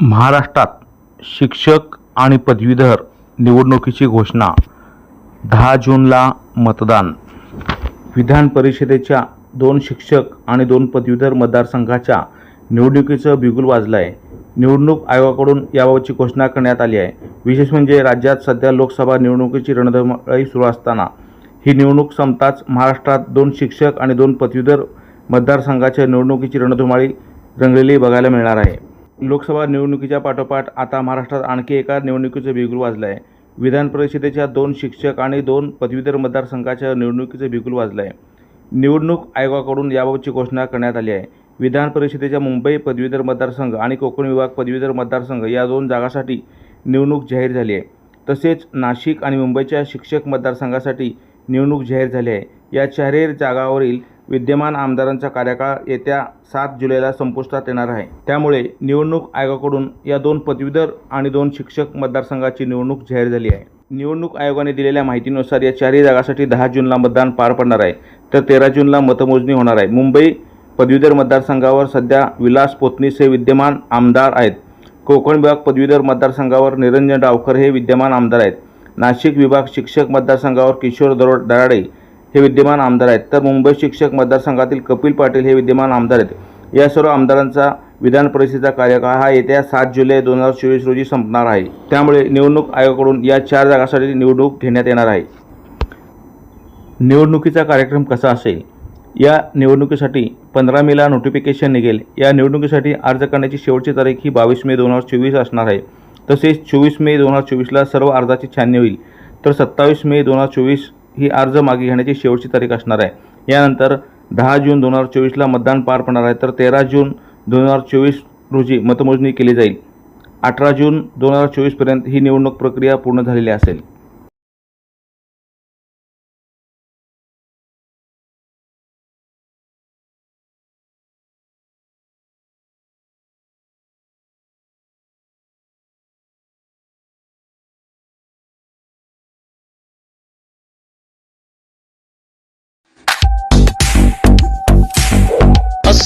महाराष्ट्रात शिक्षक आणि पदवीधर निवडणुकीची घोषणा दहा जूनला मतदान. विधान परिषदेच्या दोन शिक्षक आणि दोन पदवीधर मतदारसंघाच्या निवडणुकीचं बिगुल वाजलं आहे निवडणूक आयोगाकडून याबाबतची घोषणा करण्यात आली आहे. विशेष म्हणजे राज्यात सध्या लोकसभा निवडणुकीची रणधुमाळी सुरू असताना ही निवडणूक संपताच महाराष्ट्रात दोन शिक्षक आणि दोन पदवीधर मतदारसंघाच्या निवडणुकीची रणधुमाळी रंगलेली बघायला मिळणार आहे. लोकसभा निवडणुकीच्या पाठोपाठ आता महाराष्ट्रात आणखी एका निवडणुकीचं बिगुल वाजलं आहे विधान परिषदेच्या दोन शिक्षक आणि दोन पदवीधर मतदारसंघाच्या निवडणुकीचं बिगुल वाजलं आहे निवडणूक आयोगाकडून याबाबतची घोषणा करण्यात आली आहे. विधान परिषदेच्या मुंबई पदवीधर मतदारसंघ आणि कोकण विभाग पदवीधर मतदारसंघ या दोन जागासाठी निवडणूक जाहीर झाली आहे. तसेच नाशिक आणि मुंबईच्या शिक्षक मतदारसंघासाठी निवडणूक जाहीर झाली आहे. या चारही जागावरील विद्यमान आमदारांचा कार्यकाळ येत्या सात जुलैला संपुष्टात येणार आहे. त्यामुळे निवडणूक आयोगाकडून या दोन पदवीधर आणि दोन शिक्षक मतदारसंघाची निवडणूक जाहीर झाली आहे. निवडणूक आयोगाने दिलेल्या माहितीनुसार या चारही जागासाठी दहा जूनला मतदान पार पडणार आहे. तर तेरा जूनला मतमोजणी होणार आहे. मुंबई पदवीधर मतदारसंघावर सध्या विलास पोतनीस हे विद्यमान आमदार आहेत. कोकण विभाग पदवीधर मतदारसंघावर निरंजन डावकर हे विद्यमान आमदार आहेत. नाशिक विभाग शिक्षक मतदारसंघावर किशोर दरोड दराडे हे विद्यमान आमदार आहेत. तर मुंबई शिक्षक मतदारसंघातील कपिल पाटील हे विद्यमान आमदार आहेत. या सर्व आमदारांचा विधान परिषदेचा कार्यकाळ हा येत्या सात जुलै दोन हजार चोवीस रोजी संपणार आहे. त्यामुळे निवडणूक आयोगाकडून या चार जागांसाठी निवडणूक घेण्यात येणार आहे. निवडणुकीचा कार्यक्रम कसा असेल? या निवडणुकीसाठी पंधरा मेला नोटिफिकेशन निघेल. या निवडणुकीसाठी अर्ज करण्याची शेवटची तारीख ही बावीस मे दोन हजार चोवीस असणार आहे. तसेच चोवीस मे दोन हजार चोवीसला सर्व अर्जाची छाननी होईल. तर सत्तावीस मे दोन हजार चोवीस ही अर्ज मागे घेण्याची शेवटची तारीख असणार आहे. यानंतर दहा जून दोन हजार चोवीसला मतदान पार पडणार आहे तर तेरा जून दोन हजार चोवीस रोजी मतमोजणी केली जाईल. अठरा जून दोन हजार चोवीसपर्यंत ही निवडणूक प्रक्रिया पूर्ण झालेली असेल.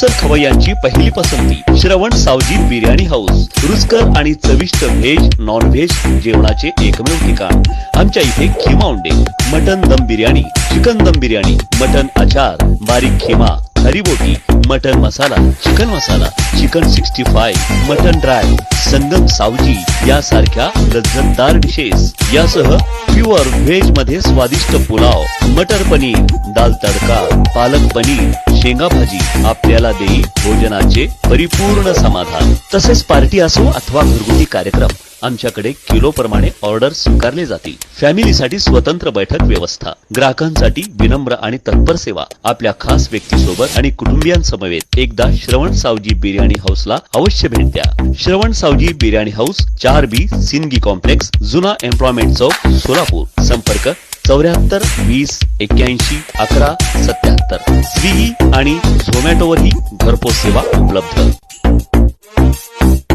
अस्सल खवय्यांची पहिली पसंती श्रवण सावजी बिर्याणी हाऊस. रुचकर आणि चविष्ट व्हेज नॉन व्हेज जेवणाचे एकमेव ठिकाण. आमच्या इथे खिमा उंडे मटन दम बिर्याणी चिकन दम बिर्याणी मटन अचार बारीक खिमा हरी बोटी mutton masala chicken masala chicken sixty five mutton dry Sangam Saoji यासारख्या लज्जतदार डिशेस यासह प्युअर व्हेजमध्ये स्वादिष्ट पुलाव मटर पनीर दाल तडका पालक पनीर शेंगा भाजी आपल्याला देई भोजनाचे परिपूर्ण समाधान. तसेच पार्टी असो अथवा घरगुती कार्यक्रम आमच्याकडे किलो प्रमाणे ऑर्डर स्वीकारले जातील. फॅमिलीसाठी स्वतंत्र बैठक व्यवस्था ग्राहकांसाठी विनम्र आणि तत्पर सेवा आपल्या खास व्यक्तीसोबत आणि कुटुंबियांसमवेत एकदा श्रवण सावजी बिर्याणी हाऊसला अवश्य भेट द्या. श्रवण सावजी बिर्याणी हाऊस चार बी सिनगी कॉम्प्लेक्स जुना एम्प्लॉयमेंट चौक सोलापूर. संपर्क चौऱ्याहत्तर वीस एक्क्याऐंशी अकरा सत्याहत्तर. स्विगी आणि झोमॅटोवरही घरपोच सेवा उपलब्ध.